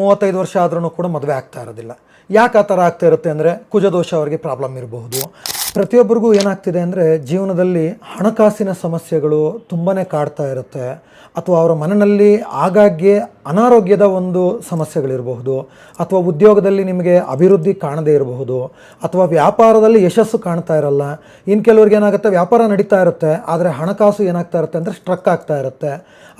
ಮೂವತ್ತೈದು ವರ್ಷ ಆದ್ರೂ ಕೂಡ ಮದುವೆ ಆಗ್ತಾ ಇರೋದಿಲ್ಲ. ಯಾಕೆ ಆ ಥರ ಆಗ್ತಾ ಇರುತ್ತೆ ಅಂದರೆ ಕುಜದೋಷ ಅವರಿಗೆ ಪ್ರಾಬ್ಲಮ್ ಇರಬಹುದು. ಪ್ರತಿಯೊಬ್ಬರಿಗೂ ಏನಾಗ್ತಿದೆ ಅಂದರೆ ಜೀವನದಲ್ಲಿ ಹಣಕಾಸಿನ ಸಮಸ್ಯೆಗಳು ತುಂಬಾ ಕಾಡ್ತಾ ಇರುತ್ತೆ. ಅಥವಾ ಅವರ ಮನೆಯಲ್ಲಿ ಆಗಾಗ್ಗೆ ಅನಾರೋಗ್ಯದ ಒಂದು ಸಮಸ್ಯೆಗಳಿರಬಹುದು. ಅಥವಾ ಉದ್ಯೋಗದಲ್ಲಿ ನಿಮಗೆ ಅಭಿವೃದ್ಧಿ ಕಾಣದೇ ಇರಬಹುದು. ಅಥವಾ ವ್ಯಾಪಾರದಲ್ಲಿ ಯಶಸ್ಸು ಕಾಣ್ತಾ ಇರಲ್ಲ. ಇನ್ನು ಕೆಲವ್ರಿಗೆ ಏನಾಗುತ್ತೆ, ವ್ಯಾಪಾರ ನಡೀತಾ ಇರುತ್ತೆ. ಆದರೆ ಹಣಕಾಸು ಏನಾಗ್ತಾ ಇರುತ್ತೆ ಅಂದರೆ ಸ್ಟ್ರಕ್ ಆಗ್ತಾ ಇರುತ್ತೆ.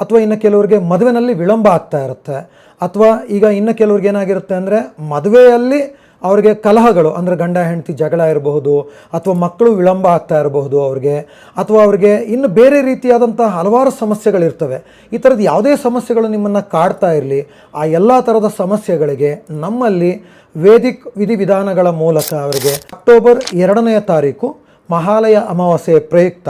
ಅಥವಾ ಇನ್ನು ಕೆಲವರಿಗೆ ಮದುವೆನಲ್ಲಿ ವಿಳಂಬ ಆಗ್ತಾ ಇರುತ್ತೆ. ಅಥವಾ ಈಗ ಇನ್ನು ಕೆಲವ್ರಿಗೆ ಏನಾಗಿರುತ್ತೆ ಅಂದರೆ ಮದುವೆಯಲ್ಲಿ ಅವ್ರಿಗೆ ಕಲಹಗಳು, ಅಂದರೆ ಗಂಡ, ಹೆಂಡತಿ ಜಗಳ ಇರಬಹುದು, ಅಥವಾ ಮಕ್ಕಳು ವಿಳಂಬ ಆಗ್ತಾ ಇರಬಹುದು ಅವ್ರಿಗೆ, ಅಥವಾ ಅವ್ರಿಗೆ ಇನ್ನು ಬೇರೆ ರೀತಿಯಾದಂಥ ಹಲವಾರು ಸಮಸ್ಯೆಗಳಿರ್ತವೆ ಈ ಥರದ ಯಾವುದೇ ಸಮಸ್ಯೆಗಳು ನಿಮ್ಮನ್ನು ಕಾಡ್ತಾ ಇರಲಿ, ಆ ಎಲ್ಲ ಥರದ ಸಮಸ್ಯೆಗಳಿಗೆ ನಮ್ಮಲ್ಲಿ ವೇದಿಕ್ ವಿಧಿವಿಧಾನಗಳ ಮೂಲಕ ಅವರಿಗೆ ಅಕ್ಟೋಬರ್ ಎರಡನೆಯ ತಾರೀಕು ಮಹಾಲಯ ಅಮಾವಾಸ್ಯೆ ಪ್ರಯುಕ್ತ.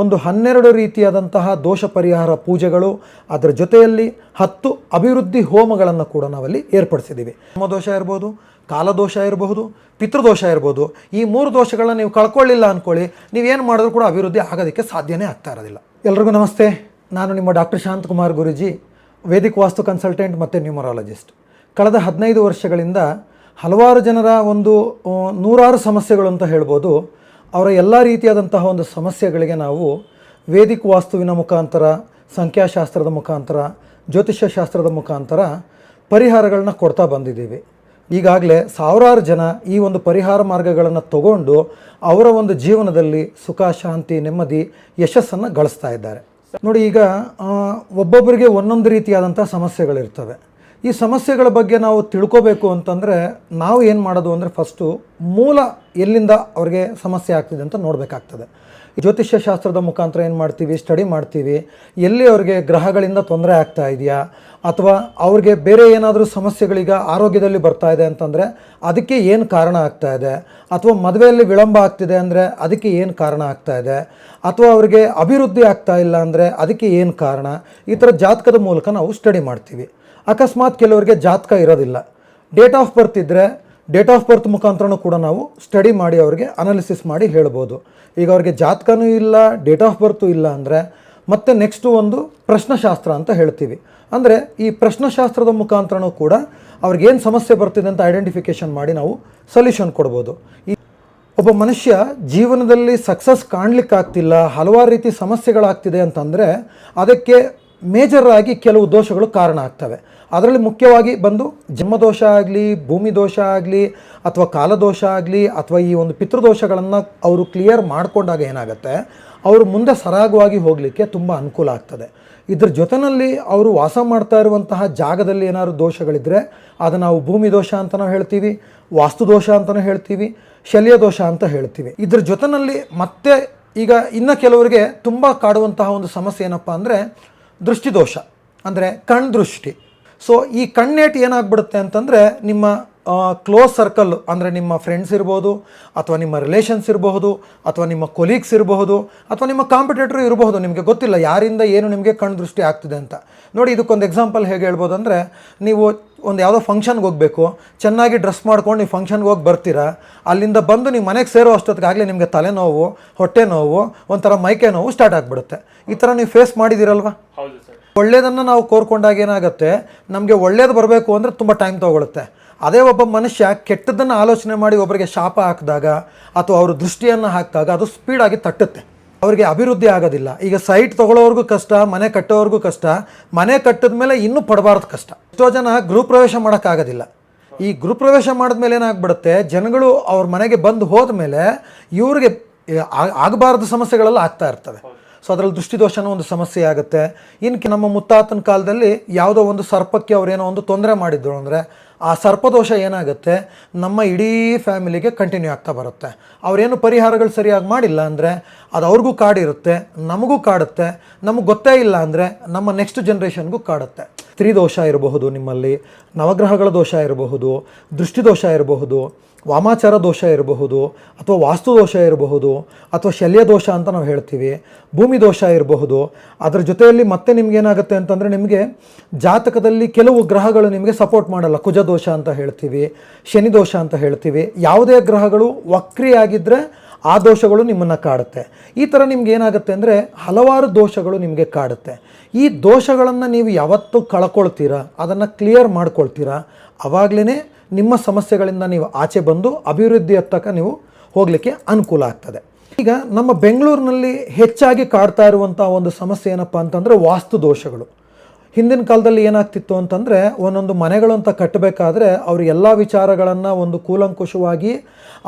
ಒಂದು ಹನ್ನೆರಡು ರೀತಿಯಾದಂತಹ ದೋಷ ಪರಿಹಾರ ಪೂಜೆಗಳು, ಅದರ ಜೊತೆಯಲ್ಲಿ ಹತ್ತು ಅಭಿವೃದ್ಧಿ ಹೋಮಗಳನ್ನು ಕೂಡ ನಾವಲ್ಲಿ ಏರ್ಪಡಿಸಿದ್ದೀವಿ. ದೋಷ ಇರ್ಬೋದು ಕಾಲದೋಷ ಇರಬಹುದು ಪಿತೃದೋಷ ಇರ್ಬೋದು. ಈ ಮೂರು ದೋಷಗಳನ್ನ ನೀವು ಕಳ್ಕೊಳ್ಳಿಲ್ಲ ಅಂದ್ಕೊಳ್ಳಿ ನೀವೇನು ಮಾಡಿದ್ರು ಕೂಡ ಅಭಿವೃದ್ಧಿ ಆಗೋದಕ್ಕೆ ಸಾಧ್ಯನೇ ಆಗ್ತಾ ಇರೋದಿಲ್ಲ. ಎಲ್ರಿಗೂ ನಮಸ್ತೆ, ನಾನು ನಿಮ್ಮ ಡಾಕ್ಟರ್ ಶಾಂತಕುಮಾರ್ ಗುರುಜಿ, ವೇದಿಕ ವಾಸ್ತು ಕನ್ಸಲ್ಟೆಂಟ್ ಮತ್ತು ನ್ಯೂಮರಾಲಜಿಸ್ಟ್. ಕಳೆದ ಹದಿನೈದು ವರ್ಷಗಳಿಂದ ಹಲವಾರು ಜನರ ಒಂದು ನೂರಾರು ಸಮಸ್ಯೆಗಳು ಅಂತ ಹೇಳ್ಬೋದು. ಅವರ ಎಲ್ಲ ರೀತಿಯಾದಂತಹ ಒಂದು ಸಮಸ್ಯೆಗಳಿಗೆ ನಾವು ವೇದಿಕ್ ವಾಸ್ತುವಿನ ಮುಖಾಂತರ, ಸಂಖ್ಯಾಶಾಸ್ತ್ರದ ಮುಖಾಂತರ ಜ್ಯೋತಿಷ್ಯ ಶಾಸ್ತ್ರದ ಮುಖಾಂತರ ಪರಿಹಾರಗಳನ್ನ ಕೊಡ್ತಾ ಬಂದಿದ್ದೀವಿ. ಈಗಾಗಲೇ ಸಾವಿರಾರು ಜನ ಈ ಒಂದು ಪರಿಹಾರ ಮಾರ್ಗಗಳನ್ನು ತಗೊಂಡು ಅವರ ಒಂದು ಜೀವನದಲ್ಲಿ ಸುಖ, ಶಾಂತಿ, ನೆಮ್ಮದಿ, ಯಶಸ್ಸನ್ನು ಗಳಿಸ್ತಾ ಇದ್ದಾರೆ. ನೋಡಿ ಈಗ ಒಬ್ಬೊಬ್ಬರಿಗೆ ಒಂದೊಂದು ರೀತಿಯಾದಂಥ ಸಮಸ್ಯೆಗಳಿರ್ತವೆ. ಈ ಸಮಸ್ಯೆಗಳ ಬಗ್ಗೆ ನಾವು ತಿಳ್ಕೋಬೇಕು ಅಂತಂದರೆ ನಾವು ಏನು ಮಾಡೋದು ಅಂದರೆ ಫಸ್ಟು ಮೂಲ ಎಲ್ಲಿಂದ ಅವ್ರಿಗೆ ಸಮಸ್ಯೆ ಆಗ್ತಿದೆ ಅಂತ ನೋಡಬೇಕಾಗ್ತದೆ. ಜ್ಯೋತಿಷ್ಯ ಶಾಸ್ತ್ರದ ಮುಖಾಂತರ ಏನು ಮಾಡ್ತೀವಿ? ಸ್ಟಡಿ ಮಾಡ್ತೀವಿ. ಎಲ್ಲಿ ಅವ್ರಿಗೆ ಗ್ರಹಗಳಿಂದ ತೊಂದರೆ ಆಗ್ತಾ ಇದೆಯಾ? ಅಥವಾ ಅವ್ರಿಗೆ ಬೇರೆ ಏನಾದರೂ ಸಮಸ್ಯೆಗಳೀಗ ಆರೋಗ್ಯದಲ್ಲಿ ಬರ್ತಾ ಇದೆ ಅಂತಂದರೆ ಅದಕ್ಕೆ ಏನು ಕಾರಣ ಆಗ್ತಾ ಇದೆ? ಅಥವಾ ಮದುವೆಯಲ್ಲಿ ವಿಳಂಬ ಆಗ್ತಿದೆ ಅಂದರೆ ಅದಕ್ಕೆ ಏನು ಕಾರಣ ಆಗ್ತಾ ಇದೆ? ಅಥವಾ ಅವ್ರಿಗೆ ಅಭಿವೃದ್ಧಿ ಆಗ್ತಾ ಇಲ್ಲ ಅಂದರೆ ಅದಕ್ಕೆ ಏನು ಕಾರಣ? ಈ ಥರ ಜಾತಕದ ಮೂಲಕ ನಾವು ಸ್ಟಡಿ ಮಾಡ್ತೀವಿ. ಅಕಸ್ಮಾತ್ ಕೆಲವರಿಗೆ ಜಾತಕ ಇರೋದಿಲ್ಲ. ಡೇಟ್ ಆಫ್ ಬರ್ತ್ ಇದ್ದರೆ ಡೇಟ್ ಆಫ್ ಬರ್ತ್ ಮುಖಾಂತರನೂ ಕೂಡ ನಾವು ಸ್ಟಡಿ ಮಾಡಿ ಅವ್ರಿಗೆ ಅನಾಲಿಸಿಸ್ ಮಾಡಿ ಹೇಳ್ಬೋದು. ಈಗ ಅವ್ರಿಗೆ ಜಾತಕನೂ ಇಲ್ಲ ಡೇಟ್ ಆಫ್ ಬರ್ತು ಇಲ್ಲ ಅಂದರೆ ಮತ್ತೆ ನೆಕ್ಸ್ಟು ಒಂದು ಪ್ರಶ್ನಶಾಸ್ತ್ರ ಅಂತ ಹೇಳ್ತೀವಿ. ಅಂದರೆ ಈ ಪ್ರಶ್ನಶಾಸ್ತ್ರದ ಮುಖಾಂತರನೂ ಕೂಡ ಅವ್ರಿಗೇನು ಸಮಸ್ಯೆ ಬರ್ತಿದೆ ಅಂತ ಐಡೆಂಟಿಫಿಕೇಷನ್ ಮಾಡಿ ನಾವು ಸೊಲ್ಯೂಷನ್ ಕೊಡ್ಬೋದು. ಈ ಒಬ್ಬ ಮನುಷ್ಯ ಜೀವನದಲ್ಲಿ ಸಕ್ಸಸ್ ಕಾಣಲಿಕ್ಕಾಗ್ತಿಲ್ಲ, ಹಲವಾರು ರೀತಿ ಸಮಸ್ಯೆಗಳಾಗ್ತಿದೆ ಅಂತಂದರೆ ಅದಕ್ಕೆ ಮೇಜರ್ ಆಗಿ ಕೆಲವು ದೋಷಗಳು ಕಾರಣ ಆಗ್ತವೆ. ಅದರಲ್ಲಿ ಮುಖ್ಯವಾಗಿ ಬಂದು ಜನ್ಮದೋಷ ಆಗಲಿ, ಭೂಮಿ ದೋಷ ಆಗಲಿ, ಅಥವಾ ಕಾಲದೋಷ ಆಗಲಿ, ಅಥವಾ ಈ ಒಂದು ಪಿತೃದೋಷಗಳನ್ನು ಅವರು ಕ್ಲಿಯರ್ ಮಾಡಿಕೊಂಡಾಗ ಏನಾಗುತ್ತೆ, ಅವರು ಮುಂದೆ ಸರಾಗವಾಗಿ ಹೋಗಲಿಕ್ಕೆ ತುಂಬ ಅನುಕೂಲ ಆಗ್ತದೆ. ಇದ್ರ ಜೊತೆಯಲ್ಲಿ ಅವರು ವಾಸ ಮಾಡ್ತಾ ಇರುವಂತಹ ಜಾಗದಲ್ಲಿ ಏನಾದ್ರು ದೋಷಗಳಿದ್ದರೆ ಅದು ನಾವು ಭೂಮಿ ದೋಷ ಅಂತಲೂ ಹೇಳ್ತೀವಿ, ವಾಸ್ತು ದೋಷ ಅಂತಲೂ ಹೇಳ್ತೀವಿ, ಶಲ್ಯ ದೋಷ ಅಂತ ಹೇಳ್ತೀವಿ. ಇದ್ರ ಜೊತೆಯಲ್ಲಿ ಮತ್ತೆ ಈಗ ಇನ್ನು ಕೆಲವರಿಗೆ ತುಂಬ ಕಾಡುವಂತಹ ಒಂದು ಸಮಸ್ಯೆ ಏನಪ್ಪ ಅಂದರೆ ದೃಷ್ಟಿದೋಷ, ಅಂದರೆ ಕಣ್ ದೃಷ್ಟಿ ಸೊ ಈ ಕಣ್ಣೇಟು ಏನಾಗ್ಬಿಡುತ್ತೆ ಅಂತಂದರೆ ನಿಮ್ಮ ಕ್ಲೋಸ್ ಸರ್ಕಲ್ ಅಂದರೆ ನಿಮ್ಮ ಫ್ರೆಂಡ್ಸ್ ಇರ್ಬೋದು, ಅಥವಾ ನಿಮ್ಮ ರಿಲೇಷನ್ಸ್ ಇರಬಹುದು ಅಥವಾ ನಿಮ್ಮ ಕೊಲೀಗ್ಸ್ ಇರಬಹುದು ಅಥವಾ ನಿಮ್ಮ ಕಾಂಪಿಟೇಟರ್ ಇರಬಹುದು ನಿಮಗೆ ಗೊತ್ತಿಲ್ಲ ಯಾರಿಂದ ಏನು ನಿಮಗೆ ಕಣ್ಣು ದೃಷ್ಟಿ ಆಗ್ತಿದೆ ಅಂತ. ನೋಡಿ, ಇದಕ್ಕೊಂದು ಎಕ್ಸಾಂಪಲ್ ಹೇಗೆ ಹೇಳ್ಬೋದು ಅಂದರೆ ನೀವು ಒಂದು ಯಾವುದೋ ಫಂಕ್ಷನ್ಗೆ ಹೋಗಬೇಕು ಚೆನ್ನಾಗಿ ಡ್ರೆಸ್ ಮಾಡ್ಕೊಂಡು ನೀವು ಫಂಕ್ಷನ್ಗೆ ಹೋಗಿ ಬರ್ತೀರಾ ಅಲ್ಲಿಂದ ಬಂದು ನೀವು ಮನೆಗೆ ಸೇರೋ ಅಷ್ಟೊತ್ತಿಗಾಗಲೇ ನಿಮಗೆ ತಲೆನೋವು ಹೊಟ್ಟೆ ನೋವು ಒಂಥರ ಮೈಕೆ ನೋವು ಸ್ಟಾರ್ಟ್ ಆಗಿಬಿಡುತ್ತೆ. ಈ ಥರ ನೀವು ಫೇಸ್ ಮಾಡಿದ್ದೀರಲ್ವಾ? ಹೌದು ಸರ್. ಒಳ್ಳೇದನ್ನು ನಾವು ಕೋರ್ಕೊಂಡಾಗ ಏನಾಗುತ್ತೆ ನಮಗೆ ಒಳ್ಳೇದು ಬರಬೇಕು ಅಂದರೆ ತುಂಬ ಟೈಮ್ ತೊಗೊಳುತ್ತೆ. ಅದೇ ಒಬ್ಬ ಮನುಷ್ಯ ಕೆಟ್ಟದ್ದನ್ನು ಆಲೋಚನೆ ಮಾಡಿ ಒಬ್ಬರಿಗೆ ಶಾಪ ಹಾಕಿದಾಗ ಅಥವಾ ಅವರು ದೃಷ್ಟಿಯನ್ನು ಹಾಕಿದಾಗ ಅದು ಸ್ಪೀಡಾಗಿ ತಟ್ಟುತ್ತೆ. ಅವರಿಗೆ ಅಭಿವೃದ್ಧಿ ಆಗೋದಿಲ್ಲ. ಈಗ ಸೈಟ್ ತೊಗೊಳ್ಳೋರ್ಗೂ ಕಷ್ಟ ಮನೆ ಕಟ್ಟೋರ್ಗೂ ಕಷ್ಟ ಮನೆ ಕಟ್ಟಿದ ಮೇಲೆ ಇನ್ನೂ ಪಡಬಾರ್ದು ಕಷ್ಟ. ಎಷ್ಟೋ ಜನ ಗೃಹ ಪ್ರವೇಶ ಮಾಡೋಕ್ಕಾಗೋದಿಲ್ಲ. ಈ ಗೃಹ ಪ್ರವೇಶ ಮಾಡಿದ್ಮೇಲೆ ಏನಾಗ್ಬಿಡುತ್ತೆ? ಜನಗಳು ಅವ್ರ ಮನೆಗೆ ಬಂದು ಹೋದ್ಮೇಲೆ ಇವ್ರಿಗೆ ಆ- ಆಗಬಾರ್ದು ಸಮಸ್ಯೆಗಳೆಲ್ಲ ಆಗ್ತಾ ಇರ್ತವೆ. ಸೊ ಅದರಲ್ಲಿ ದೃಷ್ಟಿದೋಷನೂ ಒಂದು ಸಮಸ್ಯೆ ಆಗುತ್ತೆ. ಇನ್ನು ನಮ್ಮ ಮುತ್ತಾತನ ಕಾಲದಲ್ಲಿ ಯಾವುದೋ ಒಂದು ಸರ್ಪಕ್ಕೆ ಅವರೇನೋ ಒಂದು ತೊಂದರೆ ಮಾಡಿದ್ರು ಅಂದರೆ ಆ ಸರ್ಪದೋಷ ಏನಾಗುತ್ತೆ? ನಮ್ಮ ಇಡೀ ಫ್ಯಾಮಿಲಿಗೆ ಕಂಟಿನ್ಯೂ ಆಗ್ತಾ ಬರುತ್ತೆ. ಅವರೇನು ಪರಿಹಾರಗಳು ಸರಿಯಾಗಿ ಮಾಡಿಲ್ಲ ಅಂದರೆ ಅದು ಅವ್ರಿಗೂ ಕಾಡಿರುತ್ತೆ, ನಮಗೂ ಕಾಡುತ್ತೆ, ನಮಗೆ ಗೊತ್ತೇ ಇಲ್ಲ ಅಂದರೆ ನಮ್ಮ ನೆಕ್ಸ್ಟ್ ಜನ್ರೇಷನ್ಗೂ ಕಾಡುತ್ತೆ. ಸ್ತ್ರೀದೋಷ ಇರಬಹುದು, ನಿಮ್ಮಲ್ಲಿ ನವಗ್ರಹಗಳ ದೋಷ ಇರಬಹುದು ದೃಷ್ಟಿದೋಷ ಇರಬಹುದು, ವಾಮಾಚಾರ ದೋಷ ಇರಬಹುದು, ಅಥವಾ ವಾಸ್ತು ದೋಷ ಇರಬಹುದು, ಅಥವಾ ಶಲ್ಯ ದೋಷ ಅಂತ ನಾವು ಹೇಳ್ತೀವಿ, ಭೂಮಿ ದೋಷ ಇರಬಹುದು, ಅದರ ಜೊತೆಯಲ್ಲಿ ಮತ್ತೆ ನಿಮ್ಗೆ ಏನಾಗುತ್ತೆ ಅಂತಂದರೆ ನಿಮಗೆ ಜಾತಕದಲ್ಲಿ ಕೆಲವು ಗ್ರಹಗಳು ನಿಮಗೆ ಸಪೋರ್ಟ್ ಮಾಡಲ್ಲ. ಕುಜ ದೋಷ ಅಂತ ಹೇಳ್ತೀವಿ, ಶನಿ ದೋಷ ಅಂತ ಹೇಳ್ತೀವಿ, ಯಾವುದೇ ಗ್ರಹಗಳು ವಕ್ರಿಯಾಗಿದ್ದರೆ ಆ ದೋಷಗಳು ನಿಮ್ಮನ್ನು ಕಾಡುತ್ತೆ. ಈ ಥರ ನಿಮ್ಗೆ ಏನಾಗುತ್ತೆ ಅಂದರೆ ಹಲವಾರು ದೋಷಗಳು ನಿಮಗೆ ಕಾಡುತ್ತೆ. ಈ ದೋಷಗಳನ್ನು ನೀವು ಯಾವತ್ತೂ ಕಳ್ಕೊಳ್ತೀರಾ, ಅದನ್ನು ಕ್ಲಿಯರ್ ಮಾಡ್ಕೊಳ್ತೀರಾ ಆವಾಗಲೇ ನಿಮ್ಮ ಸಮಸ್ಯೆಗಳಿಂದ ನೀವು ಆಚೆ ಬಂದು ಅಭಿವೃದ್ಧಿ ಹತ್ತಕ ನೀವು ಹೋಗಲಿಕ್ಕೆ ಅನುಕೂಲ ಆಗ್ತದೆ. ಈಗ ನಮ್ಮ ಬೆಂಗಳೂರಿನಲ್ಲಿ ಹೆಚ್ಚಾಗಿ ಕಾಡ್ತಾ ಇರುವಂಥ ಒಂದು ಸಮಸ್ಯೆ ಏನಪ್ಪ ಅಂತಂದರೆ ವಾಸ್ತು ದೋಷಗಳು. ಹಿಂದಿನ ಕಾಲದಲ್ಲಿ ಏನಾಗ್ತಿತ್ತು ಅಂತಂದರೆ ಒಂದೊಂದು ಮನೆಗಳು ಅಂತ ಕಟ್ಟಬೇಕಾದ್ರೆ ಅವರು ಎಲ್ಲ ವಿಚಾರಗಳನ್ನು ಒಂದು ಕೂಲಂಕುಷವಾಗಿ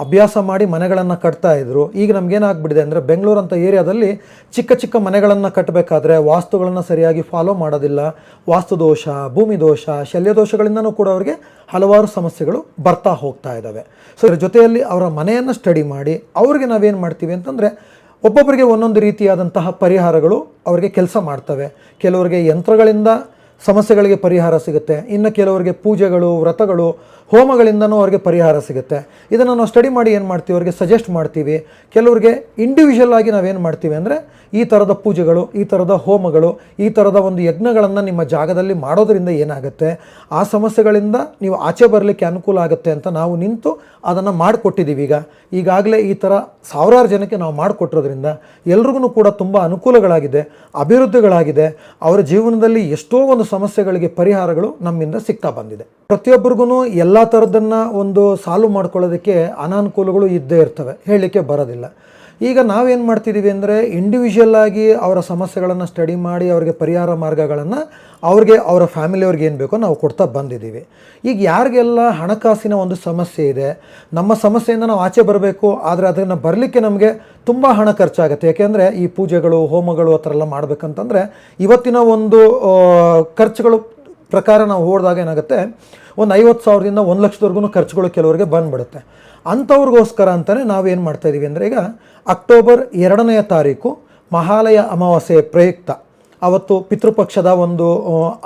ಅಭ್ಯಾಸ ಮಾಡಿ ಮನೆಗಳನ್ನು ಕಟ್ತಾ ಇದ್ರು. ಈಗ ನಮಗೇನಾಗ್ಬಿಟ್ಟಿದೆ ಅಂದರೆ ಬೆಂಗಳೂರು ಅಂತ ಏರಿಯಾದಲ್ಲಿ ಚಿಕ್ಕ ಚಿಕ್ಕ ಮನೆಗಳನ್ನು ಕಟ್ಟಬೇಕಾದ್ರೆ ವಾಸ್ತುಗಳನ್ನು ಸರಿಯಾಗಿ ಫಾಲೋ ಮಾಡೋದಿಲ್ಲ. ವಾಸ್ತು ದೋಷ ಭೂಮಿ ದೋಷ ಶಲ್ಯ ದೋಷಗಳಿಂದನೂ ಕೂಡ ಅವರಿಗೆ ಹಲವಾರು ಸಮಸ್ಯೆಗಳು ಬರ್ತಾ ಹೋಗ್ತಾ ಇದ್ದಾವೆ ಸೊ ಇದರ ಜೊತೆಯಲ್ಲಿ ಅವರ ಮನೆಯನ್ನು ಸ್ಟಡಿ ಮಾಡಿ ಅವ್ರಿಗೆ ನಾವೇನು ಮಾಡ್ತೀವಿ ಅಂತಂದರೆ ಒಬ್ಬೊಬ್ಬರಿಗೆ ಒಂದೊಂದು ರೀತಿಯಾದಂತಹ ಪರಿಹಾರಗಳು ಅವರಿಗೆ ಕೆಲಸ ಮಾಡ್ತವೆ. ಕೆಲವರಿಗೆ ಯಂತ್ರಗಳಿಂದ ಸಮಸ್ಯೆಗಳಿಗೆ ಪರಿಹಾರ ಸಿಗುತ್ತೆ. ಇನ್ನು ಕೆಲವರಿಗೆ ಪೂಜೆಗಳು, ವ್ರತಗಳು, ಹೋಮಗಳಿಂದನೂ ಅವ್ರಿಗೆ ಪರಿಹಾರ ಸಿಗುತ್ತೆ. ಇದನ್ನು ನಾವು ಸ್ಟಡಿ ಮಾಡಿ ಏನು ಮಾಡ್ತೀವಿ? ಅವ್ರಿಗೆ ಸಜೆಸ್ಟ್ ಮಾಡ್ತೀವಿ. ಕೆಲವರಿಗೆ ಇಂಡಿವಿಜುವಲ್ ಆಗಿ ನಾವೇನು ಮಾಡ್ತೀವಿ ಅಂದರೆ ಈ ಥರದ ಪೂಜೆಗಳು, ಈ ಥರದ ಹೋಮಗಳು, ಈ ಥರದ ಒಂದು ಯಜ್ಞಗಳನ್ನು ನಿಮ್ಮ ಜಾಗದಲ್ಲಿ ಮಾಡೋದರಿಂದ ಏನಾಗುತ್ತೆ? ಆ ಸಮಸ್ಯೆಗಳಿಂದ ನೀವು ಆಚೆ ಬರಲಿಕ್ಕೆ ಅನುಕೂಲ ಆಗುತ್ತೆ ಅಂತ ನಾವು ನಿಂತು ಅದನ್ನು ಮಾಡಿಕೊಟ್ಟಿದ್ದೀವಿ ಈಗ. ಈಗಾಗಲೇ ಈ ಥರ ಸಾವಿರಾರು ಜನಕ್ಕೆ ನಾವು ಮಾಡಿಕೊಟ್ಟಿರೋದ್ರಿಂದ ಎಲ್ರಿಗೂ ಕೂಡ ತುಂಬ ಅನುಕೂಲಗಳಾಗಿದೆ, ಅಭಿವೃದ್ಧಿಗಳಾಗಿದೆ. ಅವರ ಜೀವನದಲ್ಲಿ ಎಷ್ಟೋ ಒಂದು ಸಮಸ್ಯೆಗಳಿಗೆ ಪರಿಹಾರಗಳು ನಮ್ಮಿಂದ ಸಿಗ್ತಾ ಬಂದಿದೆ. ಪ್ರತಿಯೊಬ್ಬರಿಗೂ ಎಲ್ಲ ಥರದನ್ನು ಒಂದು ಸಾಲ್ವ್ ಮಾಡ್ಕೊಳ್ಳೋದಕ್ಕೆ ಅನಾನುಕೂಲಗಳು ಇದ್ದೇ ಇರ್ತವೆ, ಹೇಳಲಿಕ್ಕೆ ಬರೋದಿಲ್ಲ. ಈಗ ನಾವೇನು ಮಾಡ್ತಿದ್ದೀವಿ ಅಂದರೆ ಇಂಡಿವಿಜುವಲ್ ಆಗಿ ಅವರ ಸಮಸ್ಯೆಗಳನ್ನು ಸ್ಟಡಿ ಮಾಡಿ, ಅವರಿಗೆ ಪರಿಹಾರ ಮಾರ್ಗಗಳನ್ನು ಅವ್ರಿಗೆ, ಅವರ ಫ್ಯಾಮಿಲಿಯವ್ರಿಗೆ ಏನು ಬೇಕೋ ನಾವು ಕೊಡ್ತಾ ಬಂದಿದ್ದೀವಿ. ಈಗ ಯಾರಿಗೆಲ್ಲ ಹಣಕಾಸಿನ ಒಂದು ಸಮಸ್ಯೆ ಇದೆ, ನಮ್ಮ ಸಮಸ್ಯೆಯಿಂದ ನಾವು ಆಚೆ ಬರಬೇಕು, ಆದರೆ ಅದನ್ನು ಬರಲಿಕ್ಕೆ ನಮಗೆ ತುಂಬ ಹಣ ಖರ್ಚಾಗುತ್ತೆ. ಯಾಕೆಂದರೆ ಈ ಪೂಜೆಗಳು, ಹೋಮಗಳು ಆ ಥರ ಎಲ್ಲ ಮಾಡಬೇಕಂತಂದರೆ ಇವತ್ತಿನ ಒಂದು ಖರ್ಚುಗಳು ಪ್ರಕಾರ ನಾವು ಹೋದಾಗ ಏನಾಗುತ್ತೆ, ಒಂದು ಐವತ್ತು ಸಾವಿರದಿಂದ ಒಂದು ಲಕ್ಷದವರೆಗೂ ಖರ್ಚುಗಳು ಕೆಲವರಿಗೆ ಬಂದ್ಬಿಡುತ್ತೆ. ಅಂಥವ್ರಿಗೋಸ್ಕರ ಅಂತಲೇ ನಾವೇನು ಮಾಡ್ತಾಯಿದ್ದೀವಿ ಅಂದರೆ ಈಗ ಅಕ್ಟೋಬರ್ ಎರಡನೆಯ ತಾರೀಕು ಮಹಾಲಯ ಅಮಾವಾಸ್ಯೆ ಪ್ರಯುಕ್ತ. ಅವತ್ತು ಪಿತೃಪಕ್ಷದ ಒಂದು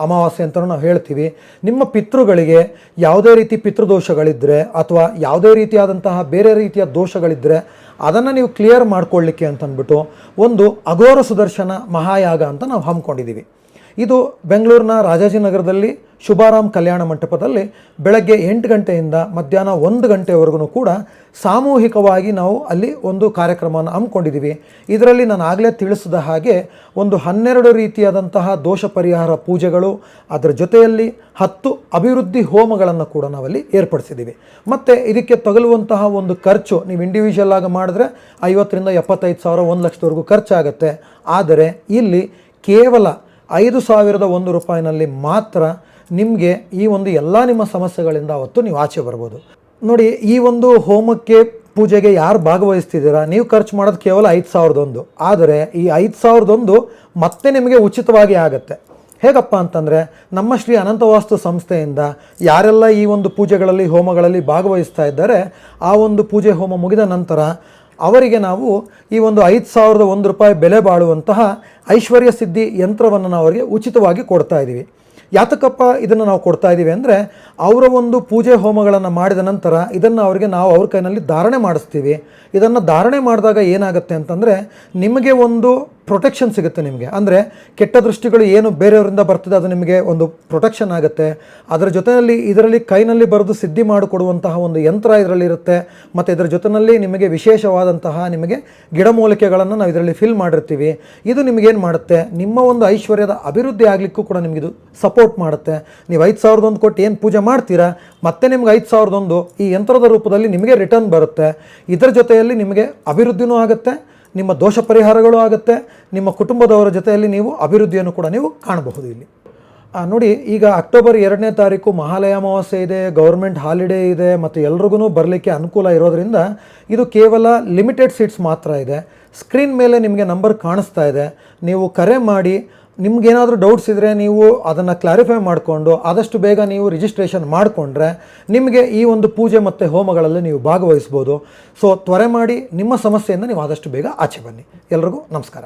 ಅಮಾವಾಸ್ಯೆ ಅಂತ ನಾವು ಹೇಳ್ತೀವಿ. ನಿಮ್ಮ ಪಿತೃಗಳಿಗೆ ಯಾವುದೇ ರೀತಿ ಪಿತೃದೋಷಗಳಿದ್ದರೆ ಅಥವಾ ಯಾವುದೇ ರೀತಿಯಾದಂತಹ ಬೇರೆ ರೀತಿಯ ದೋಷಗಳಿದ್ದರೆ ಅದನ್ನು ನೀವು ಕ್ಲಿಯರ್ ಮಾಡ್ಕೊಳ್ಳಿಕ್ಕೆ ಅಂತಂದ್ಬಿಟ್ಟು ಒಂದು ಅಘೋರ ಸುದರ್ಶನ ಮಹಾಯಾಗ ಅಂತ ನಾವು ಹಮ್ಮಿಕೊಂಡಿದ್ದೀವಿ. ಇದು ಬೆಂಗಳೂರಿನ ರಾಜಾಜಿನಗರದಲ್ಲಿ ಶುಭಾರಾಮ್ ಕಲ್ಯಾಣ ಮಂಟಪದಲ್ಲಿ ಬೆಳಗ್ಗೆ ಎಂಟು ಗಂಟೆಯಿಂದ ಮಧ್ಯಾಹ್ನ ಒಂದು ಗಂಟೆವರೆಗೂ ಕೂಡ ಸಾಮೂಹಿಕವಾಗಿ ನಾವು ಅಲ್ಲಿ ಒಂದು ಕಾರ್ಯಕ್ರಮವನ್ನು ಹಮ್ಮಿಕೊಂಡಿದ್ದೀವಿ. ಇದರಲ್ಲಿ ನಾನು ಆಗಲೇ ತಿಳಿಸಿದ ಹಾಗೆ ಒಂದು ಹನ್ನೆರಡು ರೀತಿಯಾದಂತಹ ದೋಷ ಪರಿಹಾರ ಪೂಜೆಗಳು, ಅದರ ಜೊತೆಯಲ್ಲಿ ಹತ್ತು ಅಭಿವೃದ್ಧಿ ಹೋಮಗಳನ್ನು ಕೂಡ ನಾವಲ್ಲಿ ಏರ್ಪಡಿಸಿದ್ದೀವಿ. ಮತ್ತು ಇದಕ್ಕೆ ತಗಲುವಂತಹ ಒಂದು ಖರ್ಚು ನೀವು ಇಂಡಿವಿಜುವಲ್ ಆಗಿ ಮಾಡಿದ್ರೆ ಐವತ್ತರಿಂದ ಎಪ್ಪತ್ತೈದು ಸಾವಿರ, ಒಂದು ಲಕ್ಷದವರೆಗೂ ಖರ್ಚಾಗುತ್ತೆ. ಆದರೆ ಇಲ್ಲಿ ಕೇವಲ ಐದು ಸಾವಿರದ ಒಂದು ರೂಪಾಯಿನಲ್ಲಿ ಮಾತ್ರ ನಿಮಗೆ ಈ ಒಂದು ಎಲ್ಲ ನಿಮ್ಮ ಸಮಸ್ಯೆಗಳಿಂದ ಅವತ್ತು ನೀವು ಆಚೆ ಬರ್ಬೋದು. ನೋಡಿ, ಈ ಒಂದು ಹೋಮಕ್ಕೆ ಪೂಜೆಗೆ ಯಾರು ಭಾಗವಹಿಸ್ತಿದ್ದೀರಾ? ನೀವು ಖರ್ಚು ಮಾಡೋದು ಕೇವಲ ಐದು ಸಾವಿರದೊಂದು. ಆದರೆ ಈ ಐದು ಸಾವಿರದೊಂದು ಮತ್ತೆ ನಿಮಗೆ ಉಚಿತವಾಗಿ ಆಗುತ್ತೆ. ಹೇಗಪ್ಪ ಅಂತಂದರೆ, ನಮ್ಮ ಶ್ರೀ ಅನಂತವಾಸ್ತು ಸಂಸ್ಥೆಯಿಂದ ಯಾರೆಲ್ಲ ಈ ಒಂದು ಪೂಜೆಗಳಲ್ಲಿ, ಹೋಮಗಳಲ್ಲಿ ಭಾಗವಹಿಸ್ತಾ ಇದ್ದಾರೆ, ಆ ಒಂದು ಪೂಜೆ ಹೋಮ ಮುಗಿದ ನಂತರ ಅವರಿಗೆ ನಾವು ಈ ಒಂದು ಐದು ಸಾವಿರದ ಒಂದು ರೂಪಾಯಿ ಬೆಲೆ ಬಾಳುವಂತಹ ಐಶ್ವರ್ಯ ಸಿದ್ಧಿ ಯಂತ್ರವನ್ನು ನಾವು ಅವರಿಗೆ ಉಚಿತವಾಗಿ ಕೊಡ್ತಾ ಇದ್ದೀವಿ. ಯಾತಕ್ಕಪ್ಪ ಇದನ್ನು ನಾವು ಕೊಡ್ತಾ ಇದ್ದೀವಿ ಅಂದರೆ ಅವರ ಒಂದು ಪೂಜೆ ಹೋಮಗಳನ್ನು ಮಾಡಿದ ನಂತರ ಇದನ್ನು ಅವರಿಗೆ ನಾವು ಅವ್ರ ಕೈನಲ್ಲಿ ಧಾರಣೆ ಮಾಡಿಸ್ತೀವಿ. ಇದನ್ನು ಧಾರಣೆ ಮಾಡಿದಾಗ ಏನಾಗುತ್ತೆ ಅಂತಂದರೆ ನಿಮಗೆ ಒಂದು ಪ್ರೊಟೆಕ್ಷನ್ ಸಿಗುತ್ತೆ ನಿಮಗೆ. ಅಂದರೆ ಕೆಟ್ಟ ದೃಷ್ಟಿಗಳು ಏನು ಬೇರೆಯವರಿಂದ ಬರ್ತದೆ ಅದು ನಿಮಗೆ ಒಂದು ಪ್ರೊಟೆಕ್ಷನ್ ಆಗುತ್ತೆ. ಅದರ ಜೊತೆಯಲ್ಲಿ ಇದರಲ್ಲಿ ಕೈನಲ್ಲಿ ಬರೆದು ಸಿದ್ಧಿ ಮಾಡಿಕೊಡುವಂತಹ ಒಂದು ಯಂತ್ರ ಇದರಲ್ಲಿ ಇರುತ್ತೆ. ಮತ್ತು ಇದರ ಜೊತೆಯಲ್ಲಿ ನಿಮಗೆ ವಿಶೇಷವಾದಂತಹ ನಿಮಗೆ ಗಿಡಮೂಲಿಕೆಗಳನ್ನು ನಾವು ಇದರಲ್ಲಿ ಫಿಲ್ ಮಾಡಿರ್ತೀವಿ. ಇದು ನಿಮಗೇನು ಮಾಡುತ್ತೆ? ನಿಮ್ಮ ಒಂದು ಐಶ್ವರ್ಯದ ಅಭಿವೃದ್ಧಿ ಆಗಲಿಕ್ಕೂ ಕೂಡ ನಿಮಗಿದು ಸಪೋರ್ಟ್ ಮಾಡುತ್ತೆ. ನೀವು ಐದು ಸಾವಿರದೊಂದು ಕೊಟ್ಟು ಏನು ಪೂಜೆ ಮಾಡ್ತೀರಾ? ಮತ್ತೆ ನಿಮ್ಗೆ ಐದು ಸಾವಿರದೊಂದು ಈ ಯಂತ್ರದ ರೂಪದಲ್ಲಿ ನಿಮಗೆ ರಿಟರ್ನ್ ಬರುತ್ತೆ. ಇದರ ಜೊತೆಯಲ್ಲಿ ನಿಮಗೆ ಅಭಿವೃದ್ಧಿನೂ ಆಗುತ್ತೆ. ನಿಮ್ಮ ದೋಷ ಪರಿಹಾರಗಳು ಆಗುತ್ತೆ. ನಿಮ್ಮ ಕುಟುಂಬದವರ ಜೊತೆಯಲ್ಲಿ ನೀವು ಅಭಿವೃದ್ಧಿಯನ್ನು ಕೂಡ ನೀವು ಕಾಣಬಹುದು ಇಲ್ಲಿ. ನೋಡಿ, ಈಗ ಅಕ್ಟೋಬರ್ ಎರಡನೇ ತಾರೀಕು ಮಹಾಲಯ ಅಮಾವಾಸ್ಯೆ ಇದೆ ಗೌರ್ಮೆಂಟ್ ಹಾಲಿಡೇ ಇದೆ, ಮತ್ತು ಎಲ್ರಿಗೂ ಬರಲಿಕ್ಕೆ ಅನುಕೂಲ ಇರೋದರಿಂದ ಇದು ಕೇವಲ ಲಿಮಿಟೆಡ್ ಸೀಟ್ಸ್ ಮಾತ್ರ ಇದೆ. ಸ್ಕ್ರೀನ್ ಮೇಲೆ ನಿಮಗೆ ನಂಬರ್ ಕಾಣಿಸ್ತಾ ಇದೆ. ನೀವು ಕರೆ ಮಾಡಿ ನಿಮ್ಗೇನಾದರೂ ಡೌಟ್ಸ್ ಇದ್ದರೆ ನೀವು ಅದನ್ನು ಕ್ಲಾರಿಫೈ ಮಾಡಿಕೊಂಡು, ಆದಷ್ಟು ಬೇಗ ನೀವು ರಿಜಿಸ್ಟ್ರೇಷನ್ ಮಾಡಿಕೊಂಡ್ರೆ ನಿಮಗೆ ಈ ಒಂದು ಪೂಜೆ ಮತ್ತು ಹೋಮಗಳಲ್ಲಿ ನೀವು ಭಾಗವಹಿಸ್ಬೋದು. ಸೊ ತ್ವರೆ ಮಾಡಿ ನಿಮ್ಮ ಸಮಸ್ಯೆಯಿಂದ ನೀವು ಆದಷ್ಟು ಬೇಗ ಆಚೆ ಬನ್ನಿ. ಎಲ್ರಿಗೂ ನಮಸ್ಕಾರ.